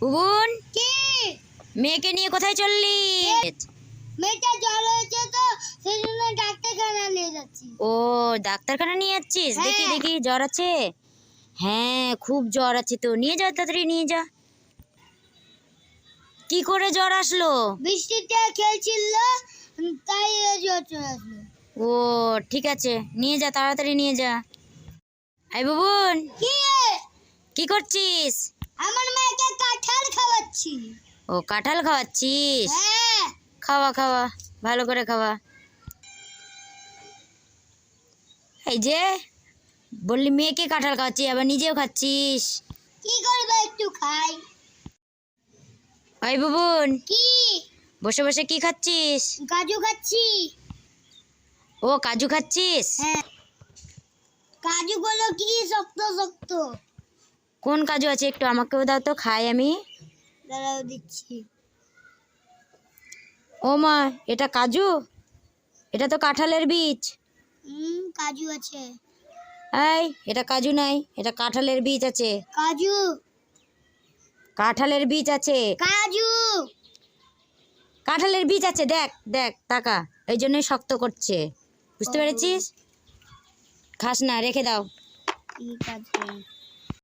বুবুন কি? মেয়েকে নিয়ে কোথায় চললি? মেয়েটা জ্বর হয়েছে তো সেই জন্য ডাক্তারখানা নিয়ে যাচ্ছি। ও ডাক্তারখানা নিয়ে যাচ্ছিস? দেখি হ্যাঁ। দেখি জ্বর আছে? হ্যাঁ খুব জ্বর আছে তো। নিয়ে যা তাড়াতাড়ি নিয়ে যা। কি করে জ্বর আসলো? বৃষ্টিতে খেলছিল তাই জ্বর চলে আসলো। ও ঠিক আছে। নিয়ে যা তাড়াতাড়ি নিয়ে যা। আই বুবুন কি কি করছিস? আমার ও কাঁঠাল খাওয়াচ্ছিস? খাওয়া খাওয়া ভালো করে খাওয়া। এই যে বললি মেয়েকে কাঁঠাল খাওয়াচ্ছি আবার নিজেও খাচ্ছিস। কি করবে একটু খাই। ওই বুবুন কি? বসে বসে কি খাচ্ছিস? কাজু খাচ্ছি। ও কাজু খাচ্ছিস? হ্যাঁ। কাজুগুলো কি শক্ত শক্ত? কোন কাজু আছে একটু আমাকেও দাও তো খাই আমি। দাঁড়াও দিচ্ছি। ও মা এটা কাজু? এটা তো কাঁঠালের বীজ। হুম কাজু আছে। এই এটা কাজু নাই এটা কাঁঠালের বীজ আছে। কাজু। কাঁঠালের বীজ আছে। কাজু। কাঁঠালের বীজ আছে দেখ দেখ টাকা এই জন্যই শক্ত করছে। বুঝতে পেরেছিস? খাস না রেখে দাও। ঠিক আছে।